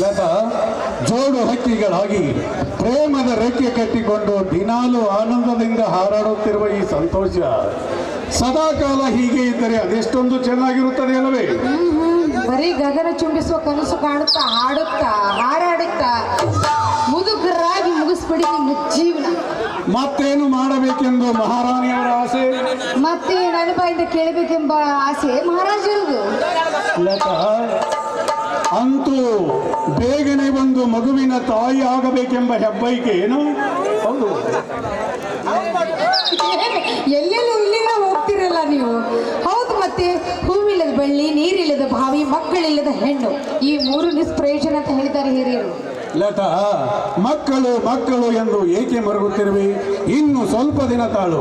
ಲತಾ ಜೋಡು ಹಕ್ಕಿಗಳಾಗಿ ಪ್ರೇಮದ ರೆಕ್ಕೆ ಕಟ್ಟಿಕೊಂಡು ದಿನಾಲು ಆನಂದದಿಂದ ಹಾರಾಡುತ್ತಿರುವ ಈ ಸಂತೋಷ ಸದಾಕಾಲ ಹೀಗೆ ಇದ್ದರೆ ಅದೆಷ್ಟೊಂದು ಚೆನ್ನಾಗಿರುತ್ತದೆ ಅಲ್ಲವೇ? ಬರೀ ಗಗನ ಚುಂಬಿಸುವ ಕನಸು ಕಾಣುತ್ತಾ, ಹಾಡುತ್ತಾ, ಹಾರಾಡುತ್ತಾ ಮುದುಕರಾಗಿ ಮುಗಿಸ್ಬಿಡಿ ನಿಮ್ಮ ಜೀವನ. ಮತ್ತೇನು ಮಾಡಬೇಕೆಂದು ಮಹಾರಾಣಿಯವರ ಆಸೆ? ಮತ್ತೆ ನನ್ನ ಬಾಯಿಂದ ಕೇಳಬೇಕೆಂಬ ಆಸೆ ಮಹಾರಾಜರದು. ಲತಾ ಅಂತೂ ಬೇಗನೆ ಒಂದು ಮಗುವಿನ ತಾಯಿ ಆಗಬೇಕೆಂಬ ಹೆಬ್ಬೈಕೆ ಏನು? ಹೌದು. ಎಲ್ಲೆಲ್ಲೂ ಇಲ್ಲಿಂದ ಹೋಗ್ತಿರಲ್ಲ ನೀವು? ಹೌದು ಮತ್ತೆ ಹೂವಿಲ್ಲದ ಬಳ್ಳಿ ನೀರಿಲ್ಲದ ಬಾವಿ ಮಕ್ಕಳಿಲ್ಲದ ಹೆಣ್ಣು. ಈ ಮೂರು ನಿಷ್ಪ್ರಯೋಜನ ಅಂತ ಹೇಳಿದ್ದಾರೆ ಹಿರಿಯರು. ಲತಾ ಮಕ್ಕಳು ಮಕ್ಕಳು ಎಂದು ಏಕೆ ಮರುಗುತ್ತಿರುವೆ? ಇನ್ನು ಸ್ವಲ್ಪ ದಿನ ತಾಳು.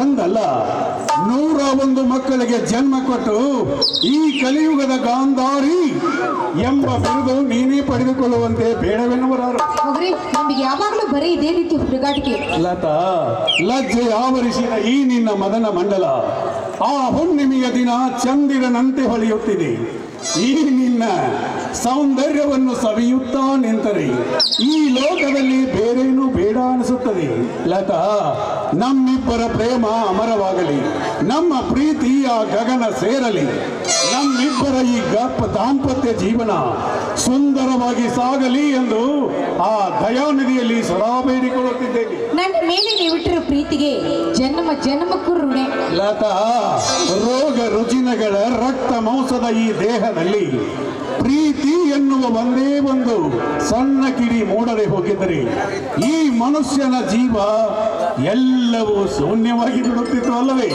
ಒಂದಲ್ಲ ನೂರ ಒಂದು ಮಕ್ಕಳಿಗೆ ಜನ್ಮ ಕೊಟ್ಟು ಈ ಕಲಿಯುಗದ ಗಾಂಧಾರಿ ಎಂಬ ಬಿರುದು ನೀನೇ ಪಡೆದುಕೊಳ್ಳುವಂತೆ ಬೇಡವೆನ್ನುವರಾರು. ಯಾವಾಗಲೂ ಬರೀ ಇದೇ ರೀತಿ ಹುಡುಗಾಟಿಕೆ. ಲತಾ ಲಜ್ಜೆ ಆವರಿಸಿದ ಈ ನಿನ್ನ ಮದನ ಮಂಡಲ ಆ ಹುಣ್ಣಿಮೆಯ ದಿನ ಚಂದಿರನಂತೆ ಹೊಳೆಯುತ್ತಿದೆ. ಈ ನಿನ್ನ ಸೌಂದರ್ಯವನ್ನು ಸವಿಯುತ್ತಾ ನಿಂತರೆ ಈ ಲೋಕದಲ್ಲಿ ಬೇರೇನು ಬೇಡ ಅನಿಸುತ್ತದೆ. ಲತಾ, ನಮ್ಮಿಬ್ಬರ ಪ್ರೇಮ ಅಮರವಾಗಲಿ, ನಮ್ಮ ಪ್ರೀತಿ ಆ ಗಗನ ಸೇರಲಿ, ನಮ್ಮಿಬ್ಬರ ಈ ಗಪ್ಪ ದಾಂಪತ್ಯ ಜೀವನ ಸುಂದರವಾಗಿ ಸಾಗಲಿ ಎಂದು ಆ ದಯಾನಿಧಿಯಲ್ಲಿ ಸದಾ ಬೇಡಿಕೊಳ್ಳುತ್ತಿದ್ದೇನೆ. ನನ್ನ ಮೇಲೆ ನೀವಿಟ್ಟಿರೋ ಪ್ರೀತಿಗೆ ಜನ್ಮ ಜನ್ಮಕ್ಕೂ ಋಣೆ ಲತಾ ರೋಗ ರುಜಿನಗಳ ರಕ್ತ ಮಾಂಸದ ಈ ದೇಹದಲ್ಲಿ ಪ್ರೀತಿ ಎನ್ನುವ ಒಂದೇ ಒಂದು ಸಣ್ಣ ಕಿಡಿ ಮೂಡದೆ ಹೋಗಿದ್ದರೆ ಈ ಮನುಷ್ಯನ ಜೀವ ಎಲ್ಲವೂ ಶೂನ್ಯವಾಗಿ ಬಿಡುತ್ತಿತ್ತು ಅಲ್ಲವೇ?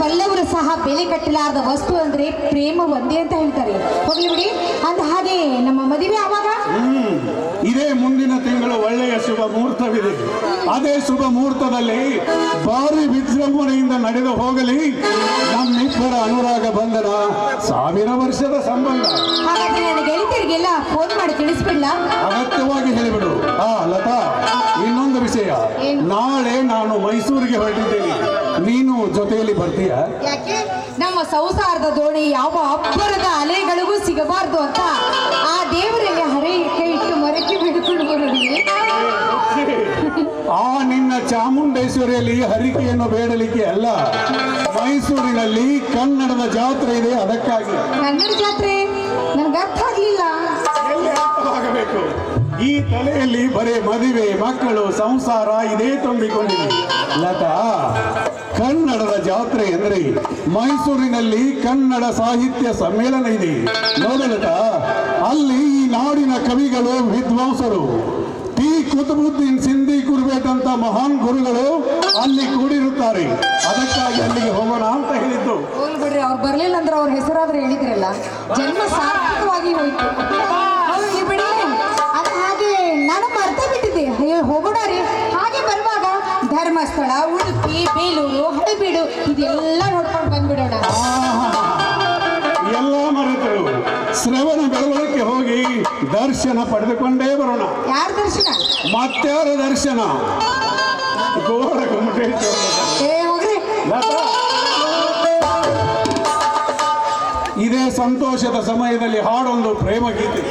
ಬಲ್ಲವರು ಸಹ ಬೆಲೆ ಕಟ್ಟಲಾರದ ವಸ್ತು ಅಂದ್ರೆ ಪ್ರೇಮ ಒಂದೇ ಅಂತ ಹೇಳ್ತಾರೆ. ಹೋಗ್ಲಿ ಬಿಡಿ. ಅಂದ ಹಾಗೆ ನಮ್ಮ ಮದುವೆ ಆವಾಗ? ಇದೇ ಮುಂದಿನ ತಿಂಗಳು ಒಳ್ಳೆಯ ಶುಭ ಮುಹೂರ್ತವಿದೆ. ಅದೇ ಶುಭ ಮುಹೂರ್ತದಲ್ಲಿ ಭಾರಿ ವಿಜೃಂಭಣೆಯಿಂದ ನಡೆದು ಹೋಗಲಿ. ನಮ್ಮಿಬ್ಬರ ಅನುರಾಗ ಬಂಧನ ಸಾವಿರ ವರ್ಷದ ಸಂಬಂಧ. ಹಾಗಾದ್ರೆ ನನ್ನ ಗೆಳತಿಯರಿಗೆಲ್ಲ ಫೋನ್ ಮಾಡಿ ತಿಳಿಸ್ಬಿಡ್ಲಾ? ಅಗತ್ಯವಾಗಿ ಹೇಳಿಬಿಡು. ಆ ಲತಾ ಇನ್ನೊಂದು ವಿಷಯ. ನಾಳೆ ನಾನು ಮೈಸೂರಿಗೆ ಹೊರಟಿದ್ದೇನೆ. ಜೊತೆಯಲ್ಲಿ ಬರ್ತೀಯ? ಯಾಕೆ? ನಮ್ಮ ಸಂಸಾರದ ದೋಣಿ ಯಾವ ಅಬ್ಬರದ ಅಲೆಗಳಿಗೂ ಸಿಗಬಾರ್ದು ಅಂತ ಆ ದೇವರಲ್ಲಿ ಕೈ ಇಟ್ಟು ಮರಕ್ಕೆ ಬಿಡ್ಕೊಂಡು ಆ ನಿನ್ನ ಚಾಮುಂಡೇಶ್ವರಿಯಲ್ಲಿ ಹರಿಕೆಯನ್ನು ಬೇಡಲಿಕ್ಕೆ ಅಲ್ಲ ಮೈಸೂರಿನಲ್ಲಿ ಕನ್ನಡದ ಜಾತ್ರೆ ಇದೆ ಅದಕ್ಕಾಗಿ. ಕನ್ನಡ ಜಾತ್ರೆ? ನನಗೆ ಅರ್ಥ ಆಗಲಿಲ್ಲ ಆಗಬೇಕು ಈ ತಲೆಯಲ್ಲಿ ಬರೇ ಮದುವೆ, ಮಕ್ಕಳು, ಸಂಸಾರ ಇದೇ ತುಂಬಿಕೊಂಡಿದೆ. ಲತಾ, ಕನ್ನಡದ ಜಾತ್ರೆ ಎಂದರೆ ಮೈಸೂರಿನಲ್ಲಿ ಕನ್ನಡ ಸಾಹಿತ್ಯ ಸಮ್ಮೇಳನ ಇದೆ. ನೋಡಲತಾ ಅಲ್ಲಿ ಈ ನಾಡಿನ ಕವಿಗಳು, ವಿದ್ವಾಂಸರು, ಟಿ ಕುತುಬುದ್ದೀನ್ ಸಿಂಧಿ ಅಂತ ಮಹಾನ್ ಗುರುಗಳು ಅಲ್ಲಿ ಕೂಡಿರುತ್ತಾರೆ. ಅದಕ್ಕಾಗಿ ಅಲ್ಲಿಗೆ ಹೋಗೋಣ ಅಂತ ಹೇಳಿದ್ದು. ಅವ್ರು ಬರ್ಲಿಲ್ಲ ಅಂದ್ರೆ ಅವ್ರ ಹೆಸರಾದ್ರೆ ಹೇಳಿದ್ರಲ್ಲ. ಜನ್ಮ ಸಾರ್ಥಕವಾಗಿ ಹೋಯ್ತು. ಧರ್ಮಸ್ಥಳ ಉಡುಪಿ ಬೇಲೂರು ಹಳೆಬೀಡು ಇದೆಲ್ಲ ನೋಡ್ಕೊಂಡು ಬಂದ್ಬಿಡೋಣ. ಎಲ್ಲ ಮರೆತರು. ಶ್ರವಣ ಬೆಳವಣಿಗೆ ಹೋಗಿ ದರ್ಶನ ಪಡೆದುಕೊಂಡೇ ಬರೋಣ. ಯಾರ ದರ್ಶನ? ಮತ್ತಾರ ದರ್ಶನ? ಗೋರ ಗೊಮ್ಮಟೇಶ್ವರ. ಇದೇ ಸಂತೋಷದ ಸಮಯದಲ್ಲಿ ಹಾಡೊಂದು ಪ್ರೇಮ ಗೀತೆ.